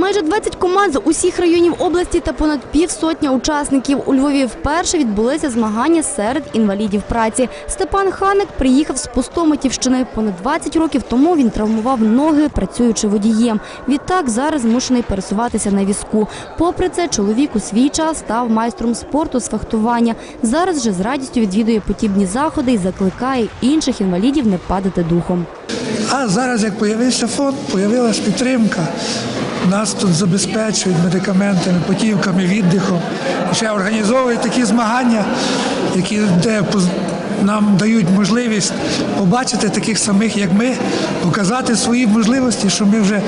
Майже 20 команд з усіх районів області та понад півсотня учасників. У Львові вперше відбулися змагання серед інвалідів праці. Степан Ханик приїхав з Пустомитівщини. Понад 20 років тому він травмував ноги, працюючи водієм. Відтак зараз змушений пересуватися на візку. Попри це, чоловік у свій час став майстром спорту з фехтування. Зараз же з радістю відвідує подібні заходи і закликає інших інвалідів не падати духом. А зараз, як з'явився фонд, з'явилася підтримка. Нас тут забезпечують медикаментами, потівками, віддихом. Ще організовують такі змагання, які де нам дають можливість побачити таких самих, як ми, показати свої можливості, що ми вже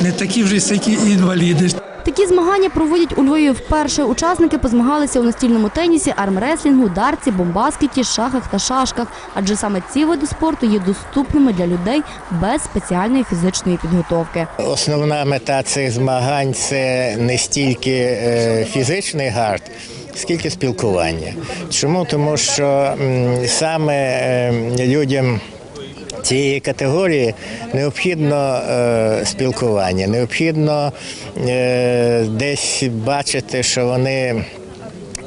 не такі вже сякі інваліди. Такі змагання проводять у Львові вперше. Учасники позмагалися у настільному тенісі, армреслінгу, дарці, бомбаскеті, шахах та шашках. Адже саме ці види спорту є доступними для людей без спеціальної фізичної підготовки. Основна мета цих змагань це не стільки е, фізичний гард, скільки спілкування. Чому? Тому що саме е, людям. Цієї категорії необхідно е, спілкування, необхідно е, десь бачити, що вони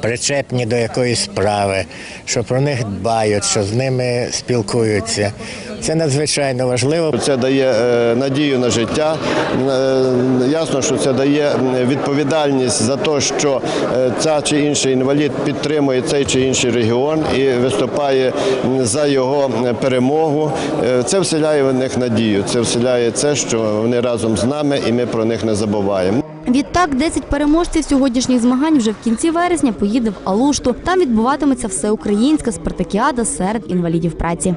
причепні до якоїсь справи, що про них дбають, що з ними спілкуються. Це надзвичайно важливо. Це дає е, надію на життя. Е, Ясно, що це дає відповідальність за те, що е, ця чи інший інвалід підтримує цей чи інший регіон і виступає за його перемогу. Це вселяє в них надію. Це вселяє це, що вони разом з нами, і ми про них не забуваємо. Відтак 10 переможців сьогоднішніх змагань вже в кінці вересня поїде в Алушту. Там відбуватиметься всеукраїнська спартакіада серед інвалідів праці.